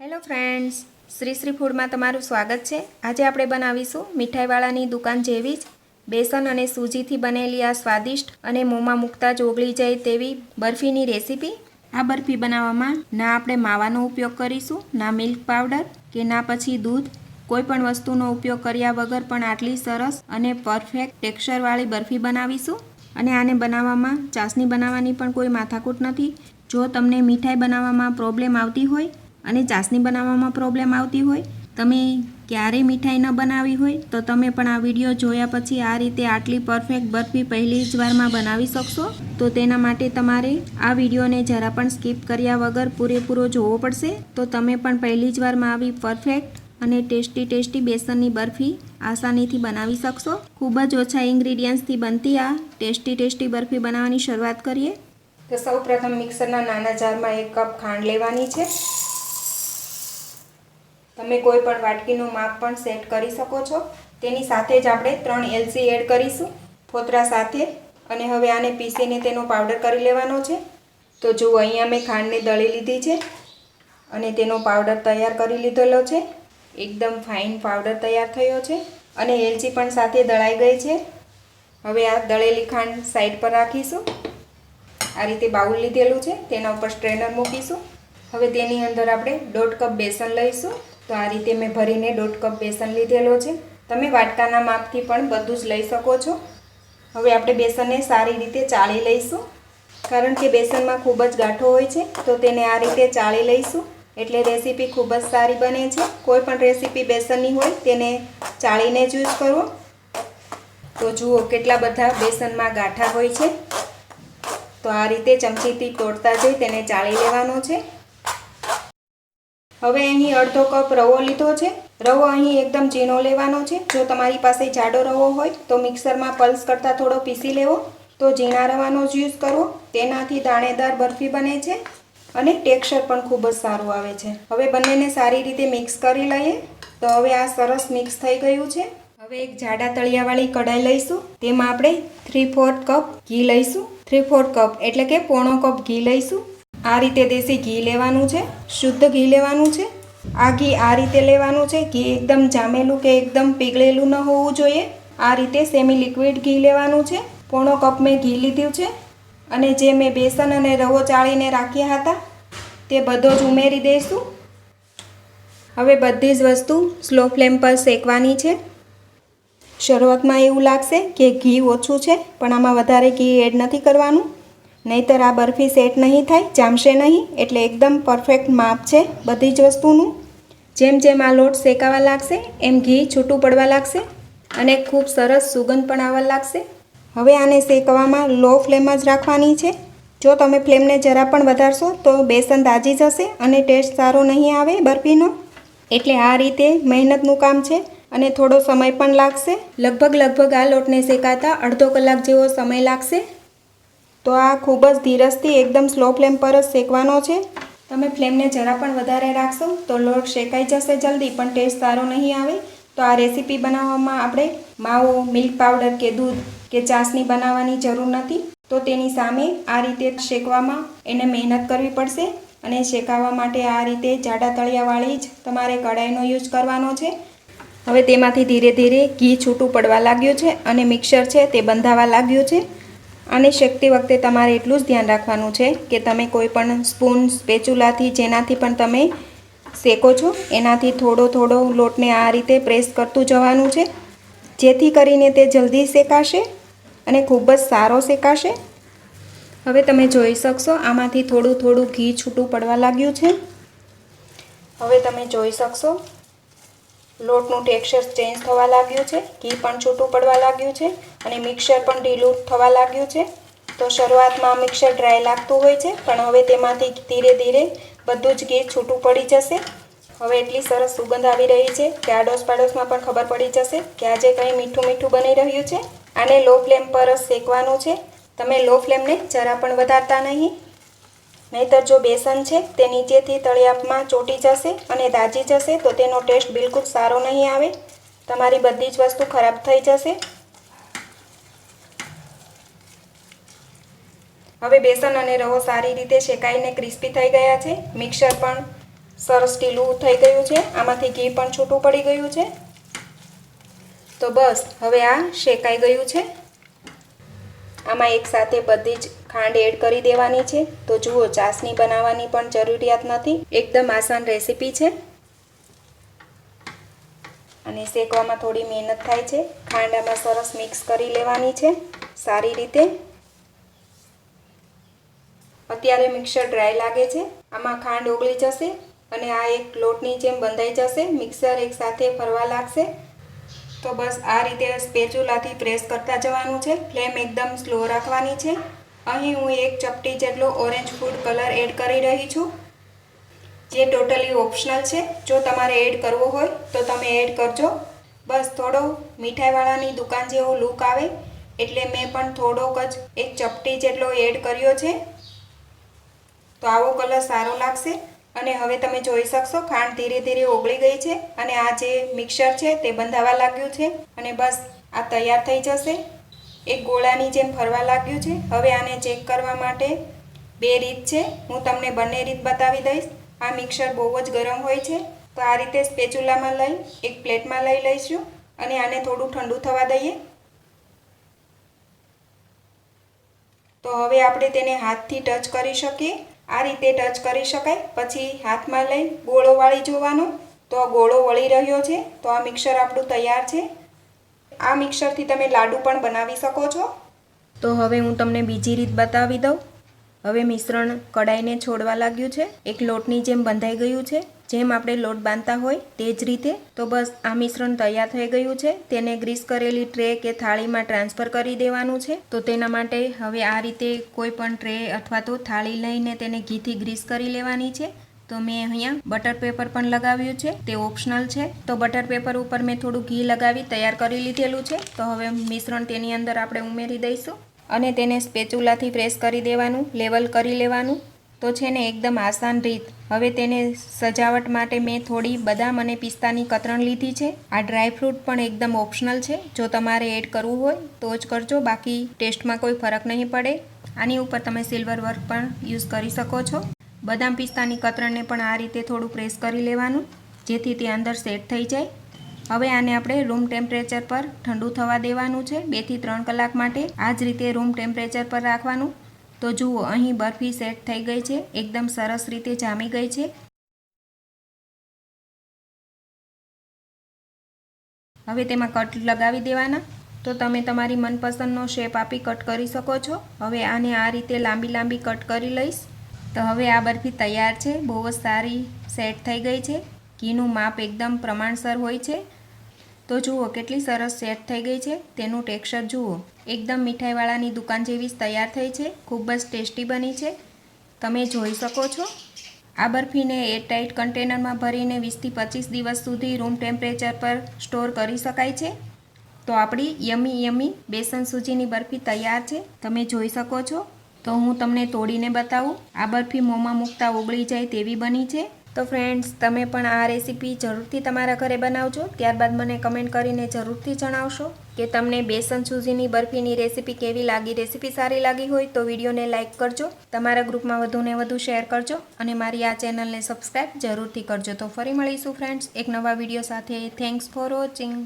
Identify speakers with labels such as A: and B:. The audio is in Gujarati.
A: હેલો ફ્રેન્ડ્સ શ્રી શ્રી ફૂડમાં તમારું સ્વાગત છે. આજે આપણે બનાવીશું મીઠાઈવાળાની દુકાન જેવી જ બેસન અને સૂજીથી બનેલી આ સ્વાદિષ્ટ અને મોંમાં મૂકતા જ ઓગળી જાય તેવી બરફીની રેસીપી. આ બરફી બનાવવામાં ના આપણે માવાનો ઉપયોગ કરીશું, ના મિલ્ક પાવડર કે ના પછી દૂધ. કોઈ પણ વસ્તુનો ઉપયોગ કર્યા વગર પણ આટલી સરસ અને પરફેક્ટ ટેક્સચરવાળી બરફી બનાવીશું. અને આને બનાવવામાં ચાસણી બનાવવાની પણ કોઈ માથાકૂટ નથી. જો તમને મીઠાઈ બનાવવામાં પ્રોબ્લેમ આવતી હોય અને ચાસણી બનાવવામાં પ્રોબ્લેમ આવતી હોય, તમે ક્યારેય મીઠાઈ ન બનાવી હોય, તો તમે પણ આ વીડિયો જોયા પછી આ રીતે આટલી પરફેક્ટ બરફી પહેલી જ વારમાં બનાવી શકશો. તો તેના માટે તમારે આ વિડીયોને જરા પણ સ્કીપ કર્યા વગર પૂરેપૂરો જોવો પડશે. તો તમે પણ પહેલી જ વારમાં આવી પરફેક્ટ અને ટેસ્ટી ટેસ્ટી બેસનની બરફી આસાનીથી બનાવી શકશો. ખૂબ જ ઓછા ઇન્ગ્રીડિયન્ટ્સથી બનતી આ ટેસ્ટી ટેસ્ટી બરફી બનાવવાની શરૂઆત કરીએ. તો સૌ પ્રથમ મિક્સરના નાના જારમાં એક કપ ખાંડ લેવાની છે. તમે કોઈ પણ વાટકીનું માપ પણ સેટ કરી શકો છો. તેની સાથે જ આપણે ત્રણ એલસી એડ કરીશું, ફોતરા સાથે, અને હવે આને પીસીને તેનો પાવડર કરી લેવાનો છે. તો જુઓ, અહીંયા મેં ખાંડને દળી લીધી છે, અને તેનો પાવડર તૈયાર કરી લીધેલો છે. એકદમ ફાઇન પાવડર તૈયાર થયો છે, અને એલચી પણ સાથે દળાઈ ગઈ છે. હવે આ દળેલી ખાંડ સાઈડ પર રાખીશું. આ રીતે બાઉલ લીધેલું છે, તેના ઉપર સ્ટ્રેનર મૂકીશું. હવે તેની અંદર આપણે દોઢ કપ બેસન લઈશું. તો આ રીતે મેં ભરીને દોઢ કપ બેસન લીધેલો છે. તમે વાટકાના માપથી પણ બધું જ લઈ શકો છો. હવે આપણે બેસનને સારી રીતે ચાળી લઈશું. કારણ કે બેસનમાં ખૂબ જ ગાંઠો હોય છે, તો તેને આ રીતે ચાળી લઈશું. એટલે રેસીપી ખૂબ જ સારી બને છે. કોઈ પણ રેસીપી બેસનની હોય, તેને ચાળીને જ યુઝ કરો. તો જુઓ કેટલા બધા બેસનમાં ગાંઠા હોય છે. તો આ રીતે ચમચીથી તોડતા જઈ તેને ચાળી લેવાનો છે. હવે અહીં અડધો કપ રવો લીધો છે. રવો અહીં એકદમ ઝીણો લેવાનો છે. જો તમારી પાસે જાડો રવો હોય, તો મિક્સરમાં પલ્સ કરતાં થોડો પીસી લેવો. તો ઝીણા રવાનો જ યુઝ કરવો તેનાથી દાણેદાર બરફી બને છે અને ટેક્સચર પણ ખૂબ જ સારું આવે છે. હવે બંનેને સારી રીતે મિક્સ કરી લઈએ. તો હવે આ સરસ મિક્સ થઈ ગયું છે. હવે એક જાડા તળિયાવાળી કઢાઈ લઈશું. તેમાં આપણે થ્રી ફોર્થ કપ ઘી લઈશું. થ્રી ફોર્થ કપ એટલે કે પોણો કપ ઘી લઈશું. આ રીતે દેશી ઘી લેવાનું છે, શુદ્ધ ઘી લેવાનું છે. આ ઘી આ રીતે લેવાનું છે, ઘી એકદમ જામેલું કે એકદમ પીગળેલું ન હોવું જોઈએ. આ રીતે સેમી લિક્વિડ ઘી લેવાનું છે. પોણો કપ મેં ઘી લીધું છે અને જે મેં બેસન અને રવો ચાળીને રાખ્યા હતા, તે બધો જ ઉમેરી દઈશું હવે બધી જ વસ્તુ સ્લો ફ્લેમ પર શેકવાની છે. શરૂઆતમાં એવું લાગશે કે ઘી ઓછું છે, પણ આમાં વધારે ઘી એડ નથી કરવાનું. નહીંતર આ બરફી સેટ નહીં થાય, જામશે નહીં, એટલે એકદમ પરફેક્ટ માપ છે બધી જ વસ્તુનું. જેમ જેમ આ લોટ શેકાવા લાગશે, એમ ઘી છૂટું પડવા લાગશે અને ખૂબ સરસ સુગંધ પણ આવવા લાગશે. હવે આને શેકવામાં લો ફ્લેમ જ રાખવાની છે. જો તમે ફ્લેમને જરા પણ વધારશો, તો બેસન દાજી જશે અને ટેસ્ટ સારો નહીં આવે બરફીનો. એટલે આ રીતે મહેનતનું કામ છે અને થોડો સમય પણ લાગશે. લગભગ લગભગ આ લોટને શેકાતા અડધો કલાક જેવો સમય લાગશે. તો આ ખૂબ જ ધીરજથી એકદમ સ્લો ફ્લેમ પર જ શેકવાનો છે. તમે ફ્લેમને જરા પણ વધારે રાખશો તો લોટ શેકાઈ જશે જલ્દી, પણ ટેસ્ટ સારો નહીં આવે. તો આ રેસીપી બનાવવામાં આપણે માવો, મિલ્ક પાવડર કે દૂધ કે ચાસણી બનાવવાની જરૂર નથી. તો તેની સામે આ રીતે શેકવામાં એને મહેનત કરવી પડશે અને શેકાવા માટે આ રીતે જાડા તળિયાવાળી જ તમારે કઢાઈનો યુઝ કરવાનો છે. હવે તેમાંથી ધીરે ધીરે ઘી છૂટું પડવા લાગ્યું છે અને મિક્સર છે તે બંધાવા લાગ્યું છે. અને શેકતી વખતે તમારે એટલું જ ધ્યાન રાખવાનું છે કે તમે કોઈ પણ સ્પૂન સ્પેચુલાથી જેનાથી પણ તમે શેકો છો, એનાથી થોડો થોડો લોટને આ રીતે પ્રેસ કરતું જવાનું છે. જેથી કરીને તે જલ્દી શેકાશે અને ખૂબ જ સારો શેકાશે. હવે તમે જોઈ શકશો, આમાંથી થોડું થોડું ઘી છૂટું પડવા લાગ્યું છે. હવે તમે જોઈ શકશો લોટનું ટેક્સચર ચેન્જ થવા લાગ્યું છે, ઘી પણ છૂટું પડવા લાગ્યું છે અને મિક્સર પણ ઢીલું થવા લાગ્યું છે. તો શરૂઆતમાં મિક્સર ડ્રાય લાગતું હોય છે, પણ હવે તેમાંથી ધીરે ધીરે બધું જ ઘી છૂટું પડી જશે. હવે એટલી સરસ સુગંધ આવી રહી છે કે આડોશ પાડોશમાં પણ ખબર પડી જશે કે આજે કંઈ મીઠું મીઠું બની રહ્યું છે. આને લો ફ્લેમ પર શેકવાનું છે. તમે લો ફ્લેમને જરા પણ વધારતા નહીં. નહીતર જો બેસન છે, તે નીચેથી તળિયાપમાં ચોટી જશે અને દાજી જશે, તો તેનો ટેસ્ટ બિલકુલ સારો નહીં આવે. તમારી બધી જ વસ્તુ ખરાબ થઈ જશે. હવે બેસન અને રવો સારી રીતે શેકાઈને ક્રિસ્પી થઈ ગયા છે. મિક્સર પણ સરસ ઢીલું થઈ ગયું છે. આમાંથી ઘી પણ છૂટું પડી ગયું છે. તો બસ, હવે આ શેકાઈ ગયું છે. આમાં એકસાથે બધી જ ખાંડ એડ કરી દેવાની છે. તો જુઓ, ચાસણી બનાવવાની પણ જરૂરિયાત નથી. એકદમ આસાન રેસીપી છે. અને શેકવામાં થોડી મહેનત થાય છે. ખાંડ આમાં સરસ મિક્સ કરી લેવાની છે. સારી રીતે. અત્યારે મિક્સર ડ્રાય લાગે છે. આમાં ખાંડ ઓગળી જશે અને આ એક લોટની જેમ બંધાઈ જશે. મિક્સર એકસાથે ફરવા લાગશે. તો બસ આ રીતે સ્પેચુલાથી પ્રેસ કરતા જવાનું છે. ફ્લેમ એકદમ સ્લો રાખવાની છે. અહીં હું એક ચપટી જેટલો ઓરેન્જ ફૂડ કલર એડ કરી રહી છું. જે ટોટલી ઓપ્શનલ છે. જો તમારે એડ કરવો હોય તો તમે એડ કરજો. બસ થોડો મીઠાઈવાળાની દુકાન જેવો લુક આવે. એટલે મેં પણ થોડોક જ એક ચપટી જેટલો એડ કર્યો છે. તો આવો કલર સારો લાગશે. અને હવે તમે જોઈ શકશો, ખાંડ ધીરે ધીરે ઓગળી ગઈ છે અને આ જે મિક્સર છે તે બંધાવા લાગ્યું છે અને બસ આ તૈયાર થઈ જશે. એક ગોળાની જેમ ફરવા લાગ્યું છે. હવે આને ચેક કરવા માટે બે રીત છે. હું તમને બંને રીત બતાવી દઈશ. આ મિક્સર બહુ જ ગરમ હોય છે. તો આ રીતે સ્પેચુલામાં લઈ, એક પ્લેટમાં લઈ લઈશું અને આને થોડું ઠંડુ થવા દઈએ. તો હવે આપણે તેને હાથથી ટચ કરી શકીએ. આ રીતે ટચ કરી શકાય. પછી હાથમાં લઈ ગોળો વાળી જોવાનો. તો આ ગોળો વળી રહ્યો છે. તો આ મિક્સર આપણું તૈયાર છે. આ મિક્સરથી તમે લાડુ પણ બનાવી શકો છો. તો હવે હું તમને બીજી રીત બતાવી દઉં. હવે મિશ્રણ કડાઈને છોડવા લાગ્યું છે. એક લોટની જેમ બંધાઈ ગયું છે. જેમ આપણે લોટ બાંધતા હોય તે જ રીતે. તો બસ આ મિશ્રણ તૈયાર થઈ ગયું છે. તેને ગ્રીસ કરેલી ટ્રે કે થાળીમાં ટ્રાન્સફર કરી દેવાનું છે. તો તેના માટે હવે આ રીતે કોઈ પણ ટ્રે અથવા તો થાળી લઈને તેને ઘીથી ગ્રીસ કરી લેવાની છે. તો મેં અહીંયા બટર પેપર પણ લગાવ્યું છે. તે ઓપ્શનલ છે. તો બટર પેપર ઉપર મેં થોડું ઘી લગાવી તૈયાર કરી લીધેલું છે. તો હવે મિશ્રણ તેની અંદર આપણે ઉમેરી દઈશું. અને તેને સ્પેચુલાથી પ્રેસ કરી દેવાનું, લેવલ કરી લેવાનું. તો છે ને એકદમ આસાન રીત. હવે તેને સજાવટ માટે મેં થોડી બદામ અને પિસ્તાની કતરણ લીધી છે. આ ડ્રાયફ્રૂટ પણ એકદમ ઓપ્શનલ છે. જો તમારે એડ કરવું હોય તો જ કરજો. બાકી ટેસ્ટમાં કોઈ ફરક નહીં પડે. આની ઉપર તમે સિલ્વર વર્ક પણ યુઝ કરી શકો છો. બદામ પિસ્તાની કતરણને પણ આ રીતે થોડું પ્રેસ કરી લેવાનું, જેથી તે અંદર સેટ થઈ જાય. હવે આને આપણે રૂમ ટેમ્પરેચર પર ઠંડુ થવા દેવાનું છે બેથી ત્રણ કલાક માટે. આ જ રીતે રૂમ ટેમ્પરેચર પર રાખવાનું. તો જુઓ, અહીં બરફી સેટ થઈ ગઈ છે. એકદમ સરસ રીતે જામી ગઈ છે. હવે તેમાં કટ લગાવી દેવાના. તો તમે તમારી મનપસંદનો શેપ આપી કટ કરી શકો છો. હવે આને આ રીતે લાંબી લાંબી કટ કરી લઈશ. તો હવે આ બરફી તૈયાર છે. બહુ જ સારી સેટ થઈ ગઈ છે. ઘીનું માપ એકદમ પ્રમાણસર હોય છે. તો જુઓ, કેટલી સરસ સેટ થઈ ગઈ છે. તેનું ટેક્સચર જુઓ. એકદમ મીઠાઈવાળાની દુકાન જેવી જ તૈયાર થઈ છે. ખૂબ જ ટેસ્ટી બની છે. તમે જોઈ શકો છો. આ બરફીને એરટાઇટ કન્ટેનરમાં ભરીને વીસથી પચીસ દિવસ સુધી રૂમ ટેમ્પરેચર પર સ્ટોર કરી શકાય છે. તો આપણી યમી યમી બેસન સૂજીની બરફી તૈયાર છે. તમે જોઈ શકો છો. તો હું તમને તોડીને બતાવું. આ બરફી મોંમાં મૂકતા ઓગળી જાય તેવી બની છે. તો ફ્રેન્ડ્સ તમે પણ આ રેસીપી જરૂરથી તમારા ઘરે બનાવજો. ત્યારબાદ મને કમેન્ટ કરીને જરૂરથી જણાવશો કે તમને બેસન સૂજીની બરફીની રેસીપી કેવી લાગી? રેસીપી સારી લાગી હોય તો વિડીયોને લાઇક કરજો. તમારા ગ્રુપમાં વધુને વધુ શેર કરજો અને મારી આ ચેનલને સબસ્ક્રાઈબ જરૂરથી કરજો. તો ફરી મળીશું ફ્રેન્ડ્સ એક નવા વીડિયો સાથે. Thanks for watching